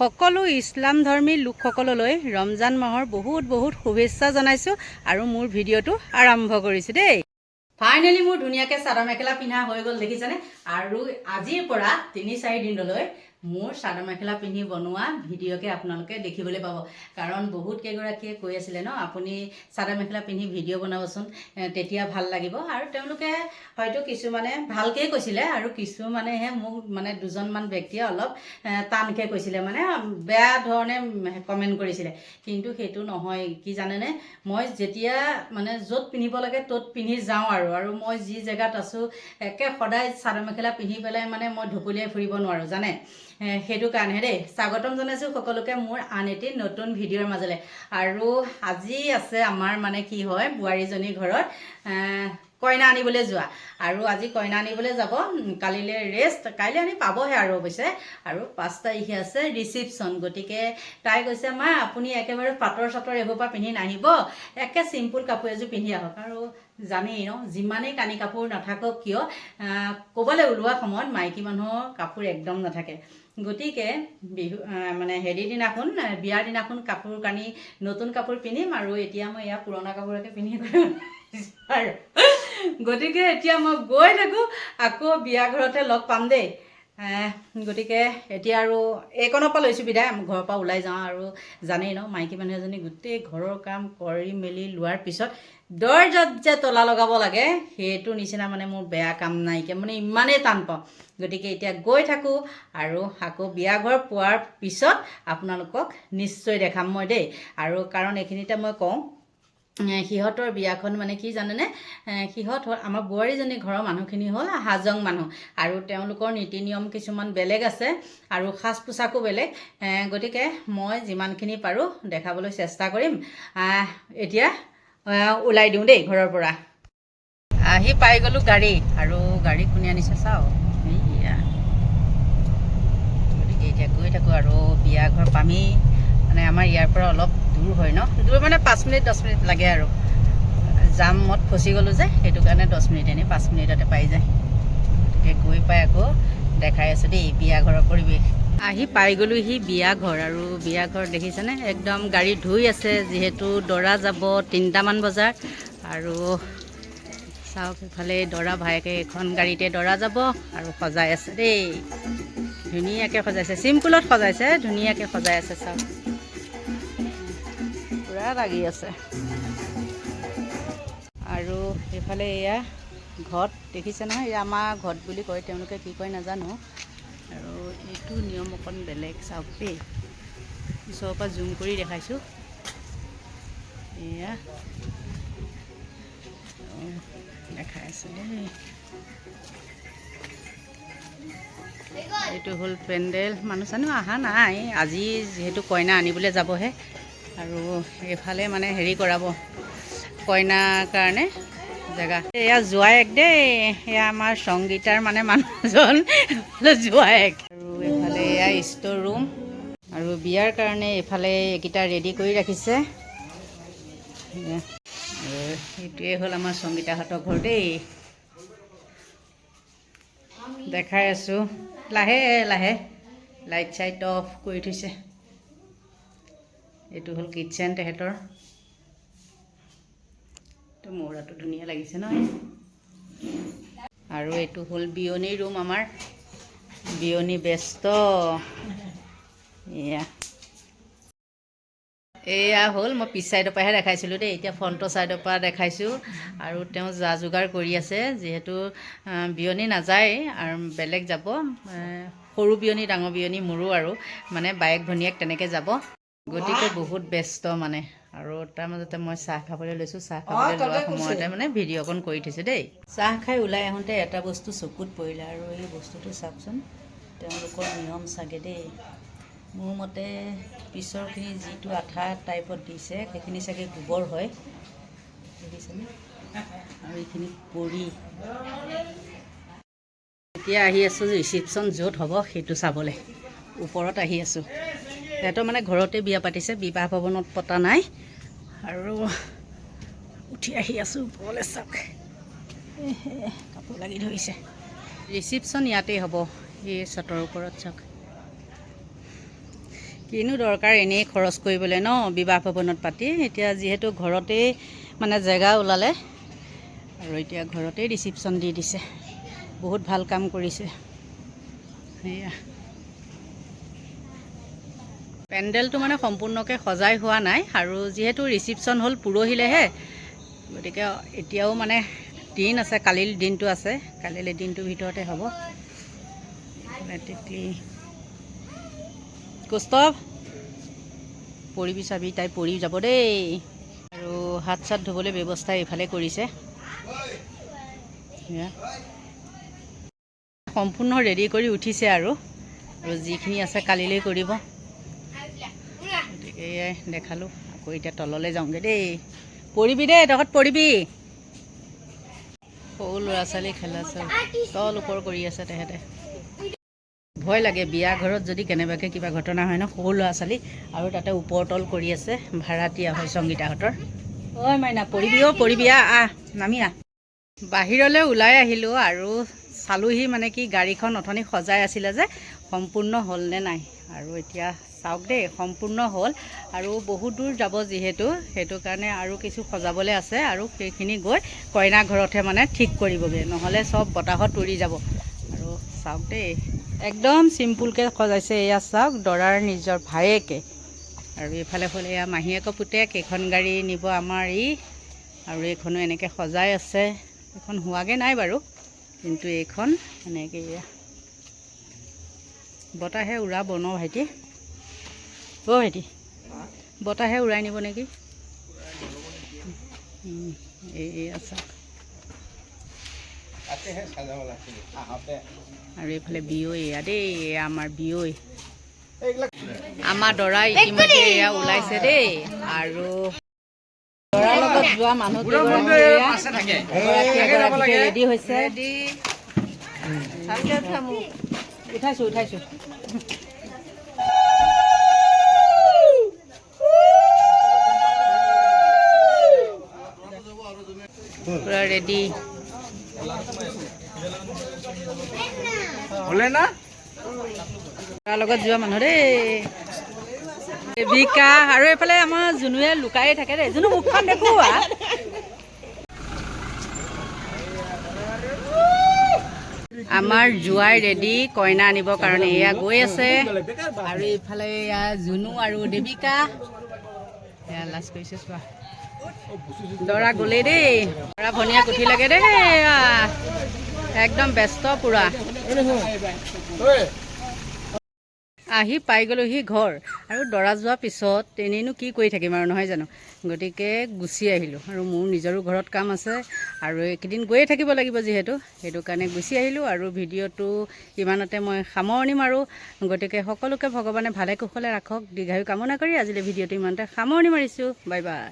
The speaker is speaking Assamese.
সকলো ইছলাম ধৰ্মী লোকসকললৈ ৰমজান মাহৰ বহুত বহুত শুভেচ্ছা জনাইছোঁ আৰু মোৰ ভিডিঅ'টো আৰম্ভ কৰিছোঁ দেই। ফাইনেলি মোৰ ধুনীয়াকৈ চাদৰ মেখেলা পিন্ধা হৈ গ'ল দেখিছেনে? আৰু আজিৰ পৰা তিনি চাৰি দিনলৈ মোৰ চাদৰ মেখেলা পিন্ধি বনোৱা ভিডিঅ'কে আপোনালোকে দেখিবলৈ পাব। কাৰণ বহুত কেইগৰাকীয়ে কৈ আছিলে ন, আপুনি চাদৰ মেখেলা পিন্ধি ভিডিঅ' বনাবচোন তেতিয়া ভালো লাগিব। আৰু তেওঁলোকে হয়তো কিছুমানে ভালকেই কৈছিলে আৰু কিছুমানেহে মোক মানে দুজনমান ব্যক্তিয়ে অলপ টানকৈ কৈছিলে মানে বেয়া ধৰণে কমেণ্ট কৰিছিলে। কিন্তু সেইটো নহয়, কি জানেনে? মই যেতিয়া মানে য'ত পিন্ধিব লাগে ত'ত পিন্ধি যাওঁ আৰু আৰু মই যি জেগাত আছোঁ, একে সদায় চাদৰ মেখেলা পিন্ধি পেলাই মানে মই ঢপলিয়াই ফুৰিব নোৱাৰোঁ, জানে? সেইটো কাৰণেহে দেই। স্বাগতম জনাইছোঁ সকলোকে মোৰ আন এটি নতুন ভিডিঅ'ৰ মাজলৈ। আৰু আজি আছে আমাৰ মানে কি হয় বোৱাৰীজনীৰ ঘৰত কইনা আনিবলৈ যোৱা। আৰু আজি কইনা আনিবলৈ যাব। কালিলৈ ৰেষ্ট কাইলৈ আনি পাবহে আৰু অৱশ্যে। আৰু পাঁচ তাৰিখে আছে ৰিচিপশ্যন গতিকে তাই কৈছে, মা, আপুনি একেবাৰে পাটৰ চাটৰ এইবোৰ পৰা পিন্ধি নাহিব। একে চিম্পুল কাপোৰ এযোৰ পিন্ধি আহক। আৰু জানেই ন, যিমানেই কানি কাপোৰ নাথাকক কিয় ক'বলৈ ওলোৱা সময়ত মাইকী মানুহৰ কাপোৰ একদম নাথাকে। গতিকে বিহু মানে হেৰি দিনাখন বিয়াৰ দিনাখন কাপোৰ কানি, নতুন কাপোৰ পিন্ধিম আৰু এতিয়া মই ইয়াৰ পুৰণা কাপোৰকে পিন্ধি আৰু। গতিকে এতিয়া মই গৈ থাকোঁ আকৌ বিয়া ঘৰতে লগ পাম দেই। গতিকে এতিয়া আৰু এইকণৰ পৰা লৈছোঁ বিদায় ঘৰৰ পৰা ওলাই যাওঁ আৰু জানেই ন মাইকী মানুহ এজনী গোটেই ঘৰৰ কাম কৰি মেলি লোৱাৰ পিছত দৰ্জাত যে তলা লগাব লাগে সেইটো নিচিনা মানে মোৰ বেয়া কাম নাইকিয়া মানে ইমানেই টান পাওঁ। গতিকে এতিয়া গৈ থাকোঁ আৰু আকৌ বিয়া ঘৰ পোৱাৰ পিছত আপোনালোকক নিশ্চয় দেখাম মই দেই। আৰু কাৰণ এইখিনিতে মই কওঁ সিহঁতৰ বিয়াখন মানে কি জানেনে? সিহঁত হ'ল আমাৰ বোৱাৰীজনী ঘৰৰ মানুহখিনি হ'ল হাজং মানুহ। আৰু তেওঁলোকৰ নীতি নিয়ম কিছুমান বেলেগ আছে আৰু সাজ পোছাকো বেলেগ। গতিকে মই যিমানখিনি পাৰোঁ দেখাবলৈ চেষ্টা কৰিম। এতিয়া ওলাই দিওঁ দেই ঘৰৰ পৰা। আহি পাই গ'লোঁ গাড়ী। আৰু গাড়ী কোনে আনিছে চাওঁ। এইয়া। গতিকে এতিয়া গৈ থাকোঁ আৰু বিয়া ঘৰ পামেই। মানে আমাৰ ইয়াৰ পৰা অলপ দূৰ হয় ন? দূৰ মানে পাঁচ মিনিট দহ মিনিট লাগে আৰু। জামত ফচি গ'লোঁ যে সেইটো কাৰণে দহ মিনিট এনেই পাঁচ মিনিটতে পাই যায়। গতিকে গৈ পাই আকৌ দেখাই আছোঁ দেই বিয়া ঘৰৰ পৰিৱেশ। আহি পাই গ'লোহি বিয়া ঘৰ আৰু বিয়া ঘৰ দেখিছেনে? একদম গাড়ী ধুই আছে যিহেতু দৰা যাব তিনিটামান বজাৰ। আৰু চাওক ইফালে দৰা ভায়েকে এখন গাড়ীতে দৰা যাব আৰু সজাই আছে দেই। ধুনীয়াকৈ সজাইছে চিম্পুলত সজাইছে ধুনীয়াকৈ সজাই আছে চাওক। পূৰা লাগি আছে। আৰু এইফালে এয়া ঘট দেখিছে নহয়? এয়া আমাৰ ঘট বুলি কয় তেওঁলোকে কি কয় নাজানো। আৰু এইটো নিয়ম অকণ বেলেগ চাওক দেই। ওচৰৰ পৰা জুম কৰি দেখাইছোঁ। এয়া। দেখাই আছোঁ দেই। এইটো হ'ল পেণ্ডেল। মানুহ চানুহ অহা নাই। আজি যিহেতু কইনা আনিবলৈ যাবহে। আৰু এইফালে মানে হেৰি কৰাব কইনাৰ কাৰণে জেগা। এয়া জোৱায়েক দেই। এয়া আমাৰ সংগীতাৰ মানে মানুহজন। জোৱায়েক আৰু এইফালে এয়া ষ্ট'ৰ ৰুম। আৰু বিয়াৰ কাৰণে এইফালে এইকেইটা ৰেডি কৰি ৰাখিছে। এইটোৱে হ'ল আমাৰ সংগীতাহঁতৰ ঘৰ দেই। দেখাই আছোঁ। লাহে লাহে। লাইট চাইট অফ কৰি থৈছে। এইটো হ'ল কিটচেন তেহেঁতৰ। এইটো মৌৰাটো ধুনীয়া লাগিছে নহয়। আৰু এইটো হ'ল বিয়নী ৰুম আমাৰ। বিয়নী ব্যস্ত। এয়া। এয়া হ'ল, মই পিছ চাইডৰ পৰাহে দেখাইছিলোঁ দেই। এতিয়া ফ্ৰণ্টৰ চাইডৰ পৰা দেখাইছোঁ। আৰু তেওঁ যা যোগাৰ কৰি আছে, যিহেতু বিয়নী নাযায় আৰু বেলেগ যাব। সৰু বিয়নী, ডাঙৰ বিয়নী, মোৰো আৰু। মানে বায়েক ভনীয়েক তেনেকৈ যাব। গতিকে বহুত ব্যস্ত মানে। আৰু তাৰ মাজতে মই চাহ খাবলৈ লৈছোঁ। চাহ খাবলৈ লোৱাৰ সময়তে মানে ভিডিঅ' অকণ কৰি থৈছোঁ দেই। চাহ খাই ওলাই আহোঁতে এটা বস্তু চকুত পৰিলে আৰু এই বস্তুটো চাওকচোন তেওঁলোকৰ নিয়ম চাগে দেই। মোৰ মতে পিছৰখিনি যিটো আঠা টাইপত দিছে সেইখিনি চাগে গোবৰ হয়। দেখিছেনে? আৰু এইখিনি পৰি। এতিয়া আহি আছোঁ ৰিচিপশ্যন য'ত হ'ব সেইটো চাবলৈ। ওপৰত আহি আছোঁ। সিহঁতৰ মানে ঘৰতে বিয়া পাতিছে বিবাহ ভৱনত পতা নাই। আৰু উঠি আহি আছোঁ ওপৰলৈ চাওক। কাপোৰ লাগি ধৰিছে। ৰিচিপশ্যন ইয়াতেই হ'ব এই চটৰ ওপৰত চাওক। কিনো দৰকাৰ এনেই খৰচ কৰিবলৈ ন বিবাহ ভৱনত পাতি। এতিয়া যিহেতু ঘৰতেই মানে জেগা ওলালে আৰু এতিয়া ঘৰতেই ৰিচিপশ্যন দি দিছে। বহুত ভাল কাম কৰিছে। সেয়া। পেণ্ডেলটো মানে সম্পূৰ্ণকৈ সজাই হোৱা নাই আৰু যিহেতু ৰিচিপশ্যন হ'ল পৰহিলেহে গতিকে এতিয়াও মানে দিন আছে কালিৰ দিনটো আছে কালিলৈ দিনটোৰ ভিতৰতে হ'ব। টিকলি কৌস্তভ পৰিবি চাবি তাই পৰি যাব দেই। আৰু হাত চাত ধুবলৈ ব্যৱস্থা এইফালে কৰিছে। সম্পূৰ্ণ ৰেডি কৰি উঠিছে আৰু আৰু যিখিনি আছে কালিলৈ কৰিব। এয়াই দেখালোঁ। আকৌ এতিয়া তললৈ যাওঁগৈ দেই। পৰিবি দেই তহঁত পৰিবি। সৰু ল'ৰা ছোৱালী খেলা চাল তল ওপৰ কৰি আছে তেহেঁতে। ভয় লাগে বিয়া ঘৰত যদি কেনেবাকৈ কিবা ঘটনা হয় ন সৰু ল'ৰা ছোৱালী আৰু তাতে ওপৰ তল কৰি আছে ভাড়াতীয়া হয় সংগীতাহঁতৰ। ঐ মাইনা পৰিবি অ' পৰিবি আহ আহ নামি আহ বাহিৰলৈ ওলাই আহিলোঁ আৰু চালোহি মানে কি গাড়ীখন অথনি সজাই আছিলে যে সম্পূৰ্ণ হ'লনে নাই। আৰু এতিয়া চাওক দেই সম্পূৰ্ণ হ'ল। আৰু বহুত দূৰ যাব যিহেতু সেইটো কাৰণে আৰু কিছু সজাবলৈ আছে আৰু সেইখিনি গৈ কইনা ঘৰতহে মানে ঠিক কৰিবগৈ নহ'লে চব বতাহত উৰি যাব। আৰু চাওক দেই একদম চিম্পুলকৈ সজাইছে এয়া চাওক দৰাৰ নিজৰ ভায়েকে। আৰু এইফালে হ'ল এয়া মাহীয়েকৰ পুতেক এইখন গাড়ী নিব আমাৰ ই। আৰু এইখনো এনেকৈ সজাই আছে। এইখন হোৱাগৈ নাই বাৰু কিন্তু এইখন এনেকৈ এয়া। বতাহে উৰাব ন ভাইটি? অ' ভাইটি বতাহে উৰাই নিব নেকি? এই চাওক। আৰু এইফালে বিয়ৈ এয়া দেই এয়া আমাৰ বিয়ৈ। আমাৰ দৰা ইতিমধ্যে এয়া ওলাইছে দেই আৰু দৰাৰ লগত যোৱা মানুহ ৰেডি হৈছে? উঠাইছো উঠাইছো। পুৰা ৰেডি হ'লে না? তাৰ লগত যোৱা মানুহ দেই। দেৱিকা আৰু এইফালে আমাৰ জুনুৱে লুকাই থাকে দেই। জুনু মুখখন দেখুওৱা আমাৰ জোৱাই ৰেডি কইনা আনিবৰ কাৰণে এয়া গৈ আছে। আৰু এইফালে এয়া জুনু আৰু দেৱিকা। এয়া লাজ কৰিছে চোৱা। দৰা গ'লেই দেই। দৰা ভনীয়া কুঠি লাগে দেই। একদম ব্যস্ত পুৰা। আহি পাই গ'লোহি ঘৰ। আৰু দৰা যোৱাৰ পিছত এনেইনো কি কৰি থাকিম আৰু নহয় জানো? গতিকে গুচি আহিলোঁ। আৰু মোৰ নিজৰো ঘৰত কাম আছে। আৰু এইকেইদিন গৈয়ে থাকিব লাগিব যিহেতু। সেইটো কাৰণে গুচি আহিলোঁ আৰু ভিডিঅ'টো ইমানতে মই সামৰণি মাৰোঁ। গতিকে সকলোকে ভগৱানে ভালে কুশলে ৰাখক। দীৰ্ঘায়ু কামনা কৰি আজিলৈ ভিডিঅ'টো ইমানতে সামৰণি মাৰিছোঁ। Bye bye.